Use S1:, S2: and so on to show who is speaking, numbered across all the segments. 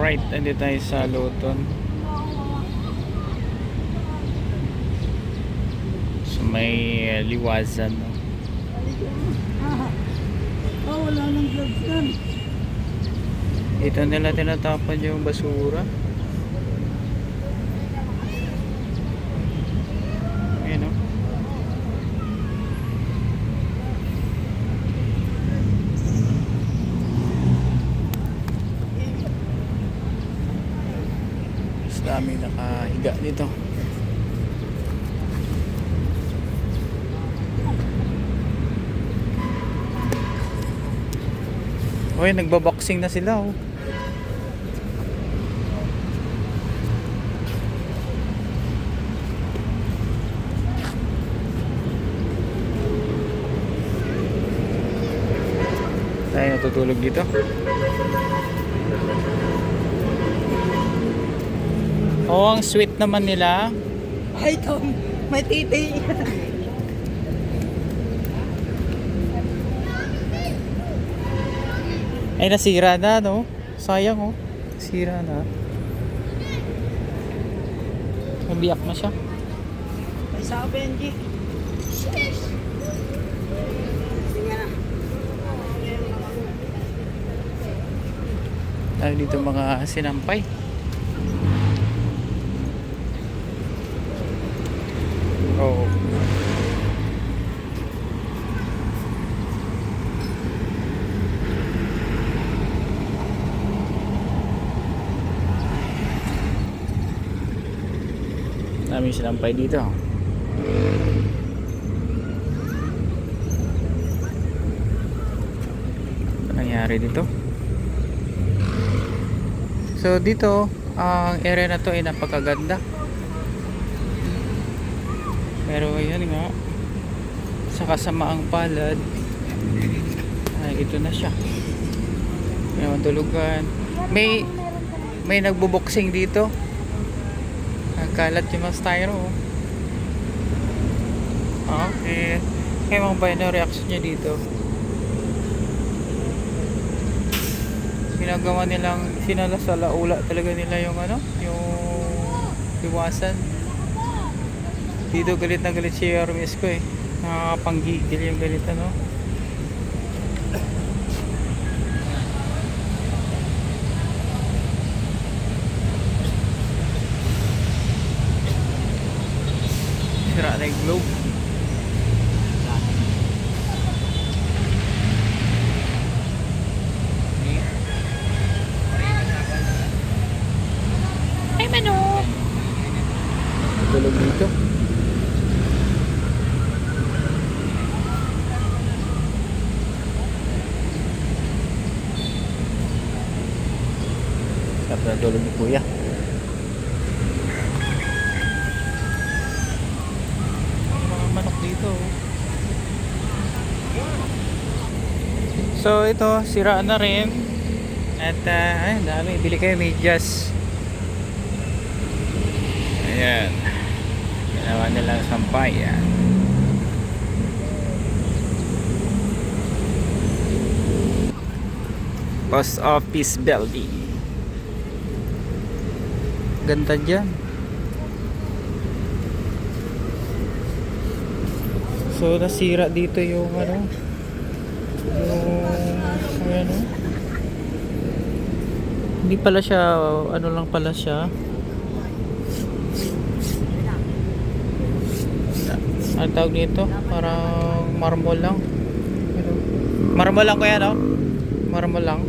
S1: Alright, nandito tayo sa Luton. So may uh, liwasan. no?
S2: Oh, wala nang gloves.
S1: Dito nila tinatapon yung basura. Ayan o. Mas dami nakahiga dito. Uy, nagbaboxing na sila oh. Tayo natutulog dito. Oh, ang sweet naman nila.
S2: Ay, Tom, may
S1: Ay, nasira na, no? Sayang, oh. Sira na. Mabiyak na siya.
S2: May sa Benji. Na.
S1: Tayo dito mga sinampay. Oo. Dami sinampay dito. Ano nangyari dito? So dito, ang area na to ay napakaganda. Pero ayan nga, sa kasamaang palad, ay ito na siya. May tulugan. May, may nagbuboxing dito. Nagkalat yung mga styro. oh. Okay. Kaya mga ba yung reaction niya dito? ginagawa nilang sinala-salaula talaga nila yung ano, yung iwasan. Dito galit na galit si Hermes ko eh. Nakakapanggigil yung galit ano. Sira na yung globe. Ay, manok! Tulog dito. Sarap na tulog ni kuya. Mga manok dito. oh. So ito, sira na rin. At uh, ay, dami. Bili kayo medyas. Ayan. Ginawa nilang sampayan. Post Office Building. Ganda dyan. So, nasira dito yung ano, yung, ano, hindi pala siya, ano lang pala siya, ano tawag dito? Parang marmol lang. Marmol lang kuya, no? Marmol lang.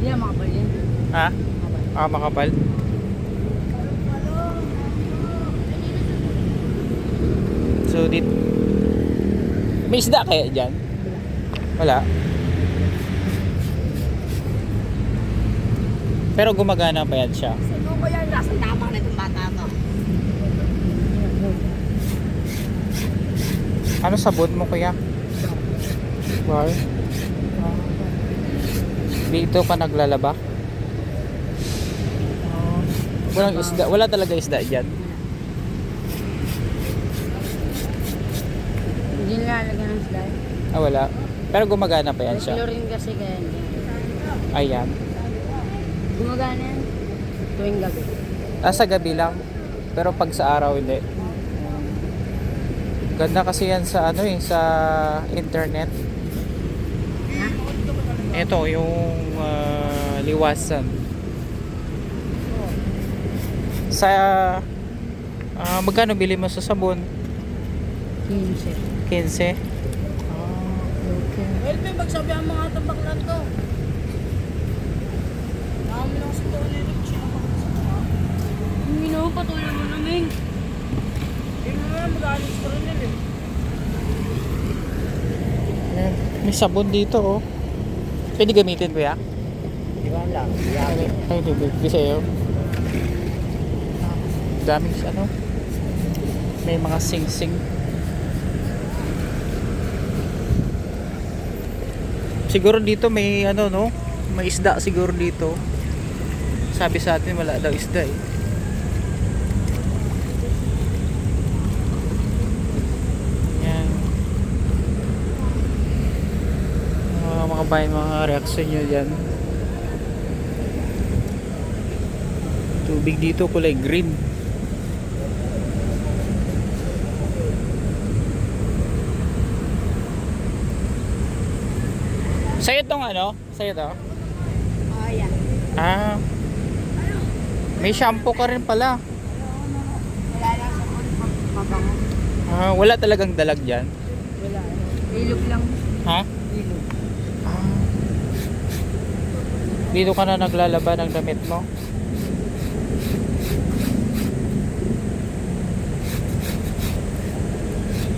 S2: Ba yan?
S1: Ha? Ah, makapal. So, dit May isda kaya dyan? Wala. Pero gumagana pa yan siya.
S2: Sino ko yan? Nasa tama na itong bata to.
S1: Ano sabon mo kuya? Why? Dito ka naglalaba? Walang isda, wala talaga isda diyan.
S2: Hindi nilalagyan ng slide.
S1: Ah, wala. Pero gumagana pa yan siya.
S2: Chlorine kasi kaya hindi.
S1: Ayan.
S2: Gumagana yan. Tuwing gabi.
S1: Ah, sa gabi lang. Pero pag sa araw, hindi. Ganda kasi yan sa ano eh, sa internet. Ito, yung ah, liwasan. Sa, ah, magkano bili mo sa sabon?
S2: 15.
S1: 15?
S2: Okay.
S3: Elpe, magsabi ang mga tabaklan to. Dami lang sa doon ni Richie.
S2: Hindi na, patuloy mo namin.
S3: Hindi mo na mag-alis ko rin nila.
S1: Ayan, May sabon dito oh. Pwede gamitin kuya?
S2: Di ba lang?
S1: Ay, hindi. Hindi sa'yo. Daming ano. May mga sing-sing. Siguro dito may ano no? May isda siguro dito. Sabi sa atin wala daw isda eh. Yan. Mga mga bayan, mga reaction nyo dyan. Tubig dito kulay green. Sa'yo tong ano? Sa'yo to?
S2: Oh, yan.
S1: Ah. May shampoo ka rin pala.
S2: Wala lang sa. Mabango.
S1: Ah, wala talagang dalag dyan.
S2: Wala. Ilog lang.
S1: Ha?
S2: Ilog.
S1: Ah. Dito ka na naglalaba ng damit mo?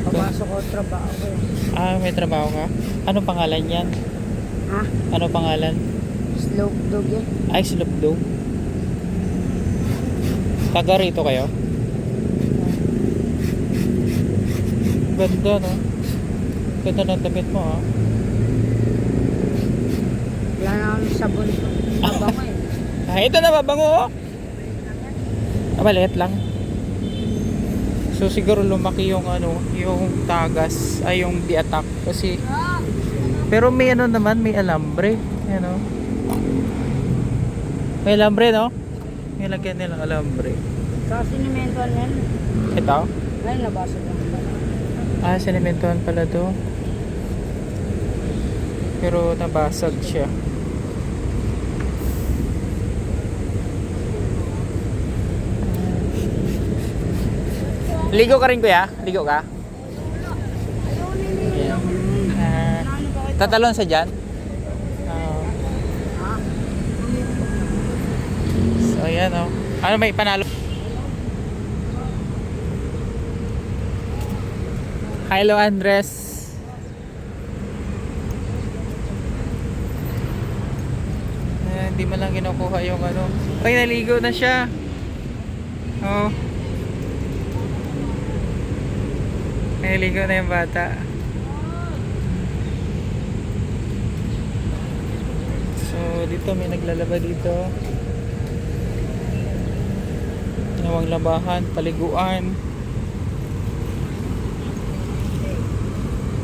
S2: Papasok ko trabaho eh.
S1: Ah, may trabaho ka? Anong pangalan yan?
S2: Ha?
S1: Ano pangalan?
S2: Slope dog yan.
S1: Ay, Slupdo. Taga rito kayo? Ganda, no? Ganda ng damit mo, ha?
S2: Wala na akong sabon. Mabango eh.
S1: Ah, ito na, mabango, oh! Ah, maliit lang. So, siguro lumaki yung, ano, yung tagas, ay, yung di-attack. Kasi, pero may ano naman, may alambre. Yan, oh. May alambre, no? May lagyan nilang alambre.
S2: Sa sinimentoan yan.
S1: Ito?
S2: Ay, nabasa lang.
S1: Ah, sinimentohan pala to. Pero nabasag siya. Ligo ka rin kuya? Ligo ka? Yeah. Ah, tatalon sa dyan? Ah. so, ayan oh. Ano may panalo? Hello Andres. Eh, hindi man lang kinukuha yung ano. Ay, naligo na siya. Oh. Naligo na yung bata. Dito may naglalaba dito. Tinawang labahan, paliguan.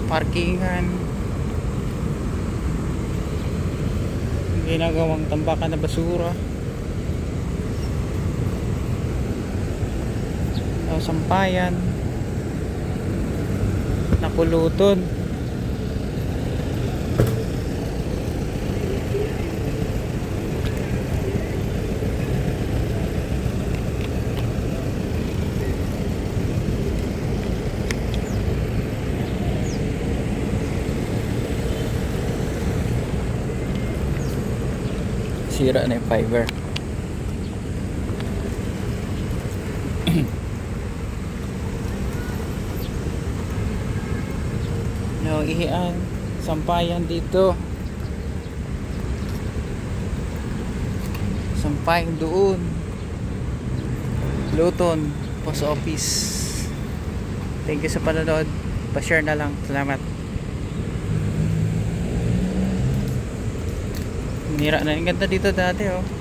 S1: parkingan ginagawang tambakan na basura sampayan nakuluton sira na yung fiber. No, ihian. Sampayan dito. Sampayan doon. Luton post office. Thank you sa panonood. Pa-share na lang. Salamat Nira na. Ang ganda dito dati oh.